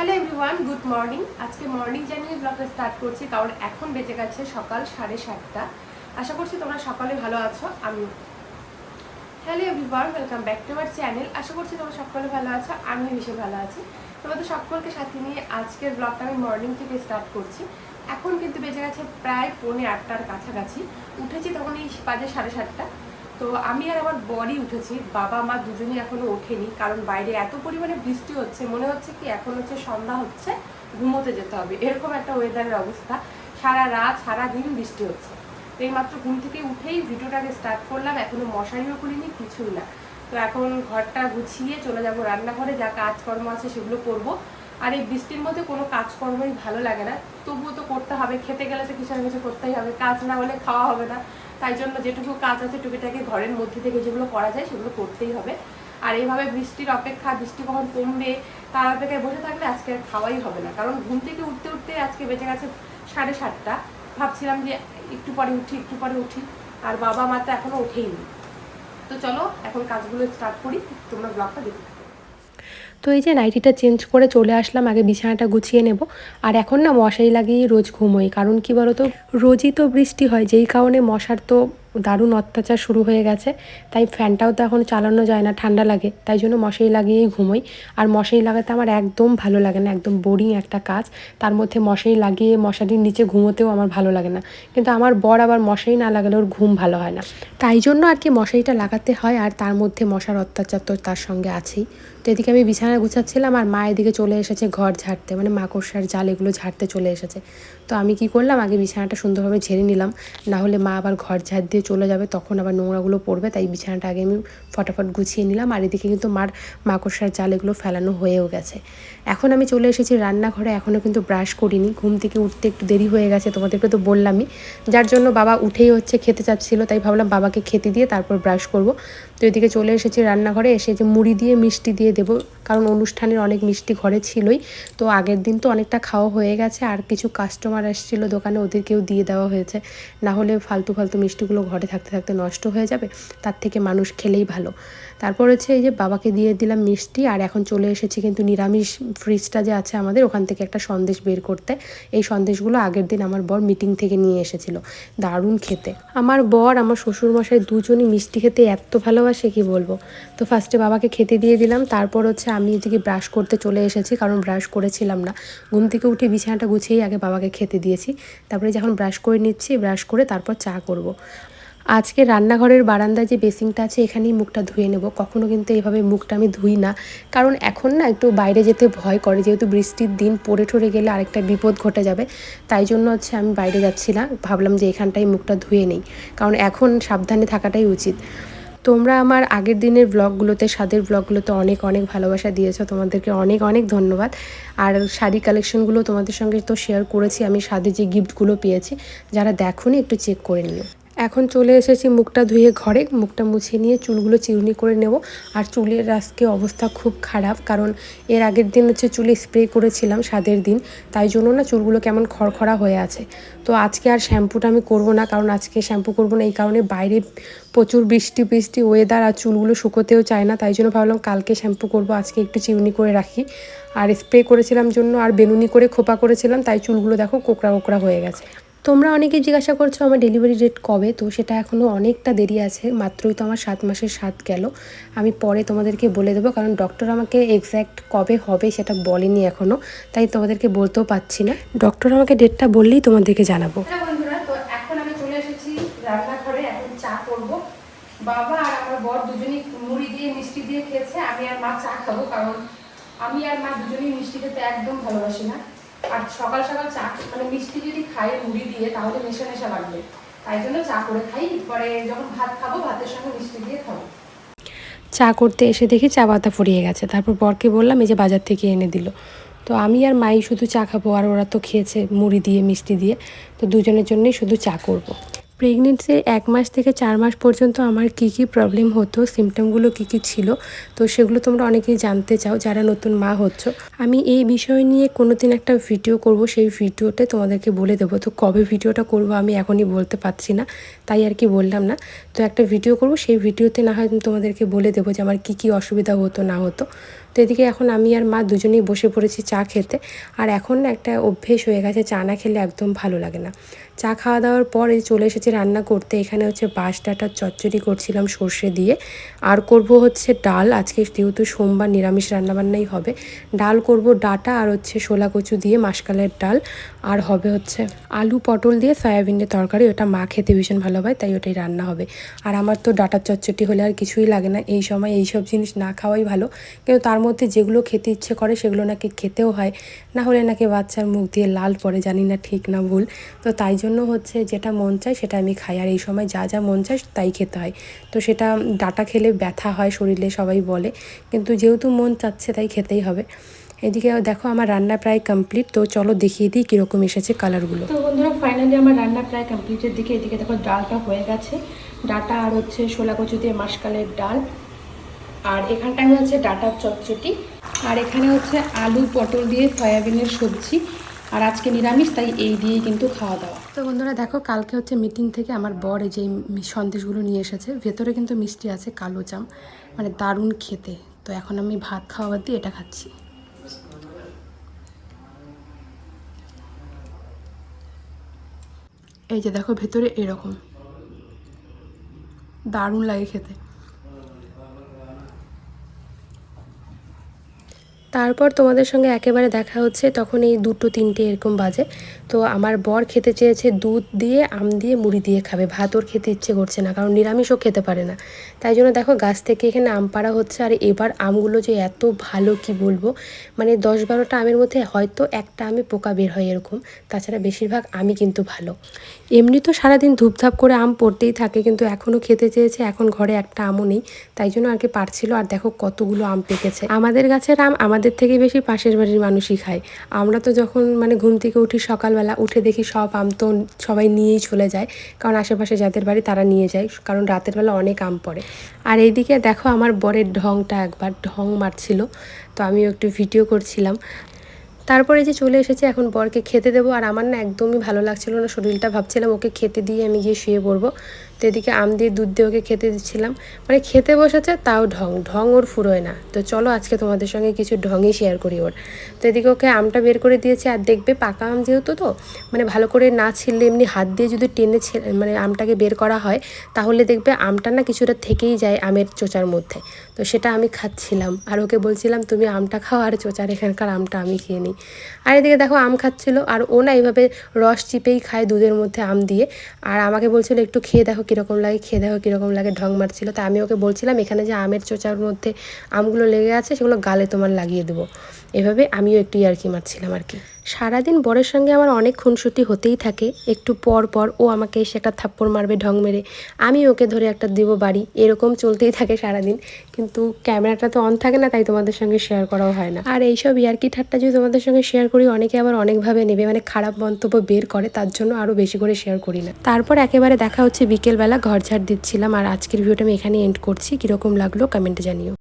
Hello everyone good morning আজকে morning জানিয়ে ব্লগটা স্টার্ট করছি, কারণ এখন বেজে গেছে সকাল সাড়ে সাতটা। আশা করছি তোমরা সকালে ভালো আছো আমি hello everyone welcome back to our channel আশা করছি তোমরা সকলে ভালো আছো, আমিও ভীষণ ভালো আছি। তোমাদের সকলকে সাথে নিয়ে আজকের ব্লগটা আমি মর্নিং থেকে স্টার্ট করছি। এখন কিন্তু বেজে গেছে প্রায় পৌনে আটটার কাছাকাছি। উঠেছি তখন এই বাজে সাড়ে সাতটা। তো আমি আর আমার বরই উঠেছি। বাবা, মা দুজনেই এখনও ওঠেনি কারণ বাইরে এত পরিমাণে বৃষ্টি হচ্ছে, মনে হচ্ছে কি এখন হচ্ছে সন্ধ্যা হচ্ছে, ঘুমোতে যেতে হবে। এরকম একটা ওয়েদারের অবস্থা। সারা রাত, সারা দিন বৃষ্টি হচ্ছে। তো এই মাত্র ঘুম থেকে উঠেই ভিডিওটাকে স্টার্ট করলাম, এখনও মশারিও করিনি, কিছুই না। তো এখন ঘরটা গুছিয়ে চলে যাব রান্নাঘরে, যা কাজকর্ম আছে সেগুলো করব। আর এই বৃষ্টির মধ্যে কোনো কাজকর্মই ভালো লাগে না। তবুও তো করতে হবে, খেতে গেলে তো কিছু না কিছু করতেই হবে, কাজ না হলে খাওয়া হবে না। তাই জন্য যেটুকু কাজ আছে টুকিটাকে ঘরের মধ্যে থেকে যেগুলো করা যায় সেগুলো করতেই হবে। আর এইভাবে বৃষ্টির অপেক্ষা, বৃষ্টি কখন কমবে, তার অপেক্ষায় বসে থাকলে আজকে আর খাওয়াই হবে না। কারণ ঘুম থেকে উঠতে উঠতে আজকে বেঁচে গেছে সাড়ে সাতটা। ভাবছিলাম যে একটু পরে উঠি, একটু পরে উঠি। আর বাবা মা তো এখনও ওঠেইনি। তো চলো, এখন কাজগুলো স্টার্ট করি। তোমরা ব্লগটা থাকো। তো এই যে নাইটিটা চেঞ্জ করে চলে আসলাম, আগে বিছানাটা গুছিয়ে নেব। আর এখন না মশারি লাগিয়ে রোজ ঘুমোই, কারণ কি বলতো? রোজই তো বৃষ্টি হয়, যেই কারণে মশার তো দারুণ অত্যাচার শুরু হয়ে গেছে। তাই ফ্যানটাও তো এখন চালানো যায় না, ঠান্ডা লাগে। তাই জন্য মশারি লাগিয়েই ঘুমোই। আর মশারি লাগাতে আমার একদম ভালো লাগে না, একদম বোরিং একটা কাজ। তার মধ্যে মশারি লাগিয়ে মশারির নিচে ঘুমোতেও আমার ভালো লাগে না। কিন্তু আমার বর আবার মশারি না লাগালে ওর ঘুম ভালো হয় না। তাই জন্য আর কি মশারিটা লাগাতে হয় আর তার মধ্যে মশার অত্যাচার তো তার সঙ্গে আছেই। তো এদিকে আমি বিছানা গুছাচ্ছিলাম আর মা এদিকে চলে এসেছে ঘর ঝাড়তে। মানে মাকড়সার জাল এগুলো ঝাড়তে চলে এসেছে। তো আমি কি করলাম? আগে বিছানাটা সুন্দরভাবে ঝেড়ে নিলাম। না হলে মা আবার ঘর ঝাড় দিয়ে চলে যাবে, তখন আবার নোংরাগুলো পড়বে, তাই বিছানাটা আগে আমি ফটাফট গুছিয়ে নিলাম। আর এদিকে কিন্তু মার মাকড়সার জাল এগুলো ফেলানো হয়েও গেছে। এখন আমি চলে এসেছি রান্নাঘরে, এখনও কিন্তু ব্রাশ করিনি। ঘুম থেকে উঠতে একটু দেরি হয়ে গেছে, তোমাদেরকে তো বললামই। যার জন্য বাবা উঠেই হচ্ছে খেতে চাচ্ছিল, তাই ভাবলাম বাবাকে খেতে দিয়ে তারপর ব্রাশ করব। তো এদিকে চলে এসেছি রান্নাঘরে, এসে যে মুড়ি দিয়ে মিষ্টি দিয়ে দেবো, কারণ অনুষ্ঠানের অনেক মিষ্টি ঘরে ছিলই। তো আগের দিন তো অনেকটা খাওয়া হয়ে গেছে, আর কিছু কাস্টমার এসেছিল দোকানে, ওদেরকেও দিয়ে দেওয়া হয়েছে। না হলে ফালতু ফালতু মিষ্টিগুলো ঘরে থাকতে থাকতে নষ্ট হয়ে যাবে, তার থেকে মানুষ খেলেই ভালো। তারপর হচ্ছে এই যে বাবাকে দিয়ে দিলাম মিষ্টি, আর এখন চলে এসেছি কিন্তু নিরামিষ ফ্রিজটা যে আছে আমাদের, ওখান থেকে একটা সন্দেশ বের করতে। এই সন্দেশগুলো আগের দিন আমার বর মিটিং থেকে নিয়ে এসেছিল, দারুণ খেতে। আমার বর, আমার শ্বশুরমশাই দুজনই মিষ্টি খেতে এত ভালোবাসে, কি বলব? তো ফার্স্টে বাবাকে খেতে দিয়ে দিলাম, তারপর হচ্ছে আমি এদিকে ব্রাশ করতে চলে এসেছি, কারণ ব্রাশ করেছিলাম না। ঘুম থেকে উঠে বিছানাটা গুছিয়েই আগে বাবাকে খেতে দিয়েছি। তারপরে যখন ব্রাশ করে নিচ্ছি ব্রাশ করে তারপর চা করব। আজকে রান্নাঘরের বারান্দায় যে বেসিংটা আছে, এখানেই মুখটা ধুয়ে নেব। কখনো কিন্তু এইভাবে মুখটা আমি ধুই না। কারণ এখন না একটু বাইরে যেতে ভয় করে। যেহেতু বৃষ্টির দিন পড়ে ঠরে গেলে আরেকটা বিপদ ঘটে যাবে। তাই জন্য হচ্ছে আমি বাইরে যাচ্ছি না। ভাবলাম যে এখানটাই মুখটা ধুয়ে নেই। কারণ এখন সাবধানে থাকাটাই উচিত। তোমরা আমার আগের দিনের ব্লগগুলোতে, স্বাদের ব্লগগুলোতে অনেক অনেক ভালোবাসা দিয়েছ। তোমাদেরকে অনেক অনেক ধন্যবাদ। আর শাড়ি কালেকশনগুলো তোমাদের সঙ্গে তো শেয়ার করেছি, আমি স্বাদে যে গিফটগুলো পেয়েছি, যারা দেখো একটু চেক করে নিও। এখন চলে এসেছি মুখটা ধুয়ে ঘরে। মুখটা মুছে নিয়ে চুলগুলো চিরুনি করে নেব। আর চুলের আজকে অবস্থা খুব খারাপ, কারণ এর আগের দিন হচ্ছে চুলে স্প্রে করেছিলাম স্বাদের দিন। তাই জন্য না চুলগুলো কেমন খড়খড়া হয়ে আছে। তো আজকে আর শ্যাম্পুটা আমি করব না, কারণ আজকে শ্যাম্পু করব না, এই কারণে বাইরে প্রচুর বৃষ্টি বৃষ্টি ওয়েদার আর চুলগুলো শুকোতেও চায় না। তাই জন্য ভাবলাম কালকে শ্যাম্পু করব, আজকে একটু চিরুনি করে রাখি। আর স্প্রে করেছিলাম জন্য আর বেনুনি করে খোপা করেছিলাম, তাই চুলগুলো দেখো কোকড়া কোকড়া হয়ে গেছে। তোমরা অনেকে জিজ্ঞাসা করছ আমার ডেলিভারি ডেট কবে, তো সেটা এখনও অনেকটা দেরি আছে, মাত্রই তো আমার সাত মাসের সাত গেল। আমি পরে তোমাদেরকে বলে দেবো, কারণ ডক্টর আমাকে এক্স্যাক্ট কবে হবে সেটা বলেনি এখনও তাই তোমাদেরকে বলতেও পাচ্ছি না। ডক্টর আমাকে ডেটটা বললেই তোমাদেরকে জানাব। বাবা আর আমার বর দুজনেই মুড়ি দিয়ে, মিষ্টি দিয়ে খেয়েছে, আমি আর মা চা খাব, কারণ আমি আর মা দুজনেই মিষ্টি খেতে একদম ভালোবাসি না। আর সকাল সকাল চা মানে মিষ্টি যদি খাই, মুড়ি দিয়ে, তাহলে নেশা নেশা লাগবে। তাই জন্য চা করে খাই, পরে যখন ভাত খাব, ভাতের সঙ্গে মিষ্টি দিয়ে খাব। চা করতে এসে দেখি চা পাতা ফুরিয়ে গেছে। তারপর বরকে বললাম, এই যে বাজার থেকে এনে দিল। তো আমি আর মাই শুধু চা খাব, আর ওরা তো খেয়েছে মুড়ি দিয়ে, মিষ্টি দিয়ে। তো দুজনের জন্যই শুধু চা করব। প্রেগনেন্সির এক মাস থেকে চার মাস পর্যন্ত আমার কি কি প্রবলেম হতো সিমটমগুলো কি কি ছিল, তো সেগুলো তোমরা অনেকেই জানতে চাও, যারা নতুন মা হচ্ছ। আমি এই বিষয় নিয়ে কোনো দিন একটা ভিডিও করব, সেই ভিডিওতে তোমাদেরকে বলে দেবো, তো কবে ভিডিওটা করব আমি এখনই বলতে পারছি না, তাই আর কি বললাম না। তো একটা ভিডিও করব, সেই ভিডিওতে না হয় তোমাদেরকে বলে দেবো যে আমার কি কি অসুবিধা হতো, না হতো। তো এদিকে এখন আমি আর মা দুজনেই বসে পড়েছি চা খেতে। আর এখন একটা অভ্যেস হয়ে গেছে চা না খেলে একদম ভালো লাগে না। চা খাওয়া দাওয়ার পর এই চলে এসেছি রান্না করতে। এখানে হচ্ছে বাঁশ চচ্চড়ি করছিলাম সর্ষে দিয়ে। আর করব হচ্ছে ডাল। আজকে যেহেতু সোমবার নিরামিষ রান্নাবান্নাই হবে। ডাল করব ডাটা আর হচ্ছে শোলা কচু দিয়ে মাসকালের ডাল। আর হবে হচ্ছে আলু পটল দিয়ে সয়াবিনের তরকারি। ওটা মা খেতে ভীষণ ভালো হয় তাই ওটাই রান্না হবে। আর আমার তো ডাটার চচ্চড়ি হলে আর কিছুই লাগে না। এই সময় এই সব জিনিস না খাওয়াই ভালো। কিন্তু তার মধ্যে যেগুলো খেতে ইচ্ছে করে সেগুলো নাকি খেতেও হয়। না হলে নাকি বাচ্চার মুখ দিয়ে লাল পড়ে, জানি না ঠিক না ভুল। তো তাই জন্য হচ্ছে যেটা মন চায় সেটা আমি খাই। আর এই সময় যা যা মন চায় তাই খেতে হয়। তো সেটা ডাটা খেলে ব্যথা হয় শরীরে সবাই বলে। কিন্তু যেহেতু মন চাচ্ছে তাই খেতেই হবে। এদিকে দেখো আমার রান্না প্রায় কমপ্লিট তো চলো দেখিয়ে দিই কীরকম এসেছে কালারগুলো তো বন্ধুরা ফাইনালি আমার রান্না প্রায় কমপ্লিটের দিকে। এদিকে দেখো ডালটা হয়ে গেছে। ডাটা আর হচ্ছে শোলা কচু দিয়ে মাসকালের ডাল। আর এখানটায় হচ্ছে ডাটার চটচটি আর এখানে হচ্ছে আলু, পটল দিয়ে সয়াবিনের সবজি, আর আজকে নিরামিষ, তাই এই দিয়েই কিন্তু খাওয়া দাওয়া। তো বন্ধুরা, দেখো, কালকে হচ্ছে মিটিং থেকে আমার বর এই যে সন্দেশগুলো নিয়ে এসেছে, ভেতরে কিন্তু মিষ্টি আছে, কালো জাম মানে দারুণ খেতে। তো এখন আমি ভাত খাওয়া বাদ দিয়ে এটা খাচ্ছি। এই যে দেখো, ভেতরে এরকম। দারুণ লাগে খেতে। তারপর তোমাদের সঙ্গে একেবারে দেখা হচ্ছে তখন এই দুটো তিনটে এরকম বাজে। তো আমার বর খেতে চেয়েছে দুধ দিয়ে, আম দিয়ে, মুড়ি দিয়ে খাবে। ভাত ওর খেতে ইচ্ছে করছে না, কারণ নিরামিষও খেতে পারে না। তাই জন্য দেখো গাছ থেকে এখানে আম পাড়া হচ্ছে, আর এবার আমগুলো যে এত ভালো কি বলব? মানে দশ বারোটা আমের মধ্যে হয়তো একটা আমে পোকা বের হয় এরকম। তাছাড়া বেশিরভাগ আমি কিন্তু ভালো। এমনি তো সারাদিন ধূপধাপ করে আম পড়তেই থাকে, কিন্তু এখনও খেতে চেয়েছে, এখন ঘরে একটা আমও নেই। তাই জন্য আর কি পারছিল, আর দেখো কতগুলো আম পেকেছে। আমাদের গাছের আম আমাদের থেকে বেশি পাশের বাড়ির মানুষই খায়। আমরা তো যখন মানে ঘুম থেকে উঠি সকালবেলা, উঠে দেখি সব আম তো সবাই নিয়েই চলে যায়। কারণ আশেপাশে যাদের বাড়ি তারা নিয়ে যায়, কারণ রাতের বেলা অনেক আম পড়ে। আর এইদিকে দেখো আমার বরের ঢংটা একবার, ঢং মারছিল, তো আমিও একটু ভিডিও করছিলাম। তারপরে যে চলে এসেছে, এখন বরকে খেতে দেবো। আর আমার না একদমই ভালো লাগছিল না, শরীরটা ভাবছিলাম ওকে খেতে দিয়ে আমি গিয়ে শুয়ে পড়ব। তো এদিকে আম দিয়ে দুধ দিয়ে ওকে খেতে দিচ্ছিলাম। মানে খেতে বসেছে, তাও ঢং ঢং ওর ফুরোয় না। তো চলো আজকে তোমাদের সঙ্গে কিছু ঢঙই শেয়ার করি ওর। তো এদিকে ওকে আমটা বের করে দিয়েছে, আর দেখবে পাকা আম যেহেতু তো মানে ভালো করে না ছিললে এমনি হাত দিয়ে যদি টেনে মানে আমটাকে বের করা হয়, তাহলে দেখবে আমটা না কিছুটা থেকেই যায় আমের চোচার মধ্যে। তো সেটা আমি খাচ্ছিলাম। আর ওকে বলছিলাম, তুমি আমটা খাও, আর চোচার এখানকার আমটা আমি খেয়ে নিই। আর এদিকে দেখো আম খাচ্ছিল, আর ও না এইভাবে রস চিপেই খায় দুধের মধ্যে আম দিয়ে। আর আমাকে বলছিল, একটু খেয়ে দেখো কীরকম লাগে, খেয়ে দেখো কীরকম লাগে, ঢং মারছিল। তা আমি ওকে বলছিলাম, এখানে যে আমের চোচার মধ্যে আমগুলো লেগে আছে, সেগুলো গালে তোমার লাগিয়ে দেবো। এভাবে আমিও একটু ইয়ার্কি মারছিলাম আর কি। সারাদিন বরের সঙ্গে আমার অনেক খুনসুটি হতেই থাকে, একটু পর পর ও আমাকে এসে একটা থাপ্পড় মারবে, ঢং মেরে, আমি ওকে ধরে একটা দেবো বাড়ি, এরকম চলতেই থাকে সারাদিন, কিন্তু ক্যামেরাটা তো অন থাকে না, তাই তোমাদের সঙ্গে শেয়ার করাও হয় না। আর এইসব ইয়ার্কি ঠাট্টা যদি তোমাদের সঙ্গে শেয়ার করি, অনেকে আবার অনেকভাবে নেবে মানে খারাপ মন্তব্য বের করে, তার জন্য আরও বেশি করে শেয়ার করি না। তারপর একেবারে দেখা হচ্ছে বিকেলবেলা, ঘর ঝাড় দিচ্ছিলাম, আর আজকের ভিডিওটা আমি এখানে এন্ড করছি, কীরকম লাগল কমেন্টে জানিও।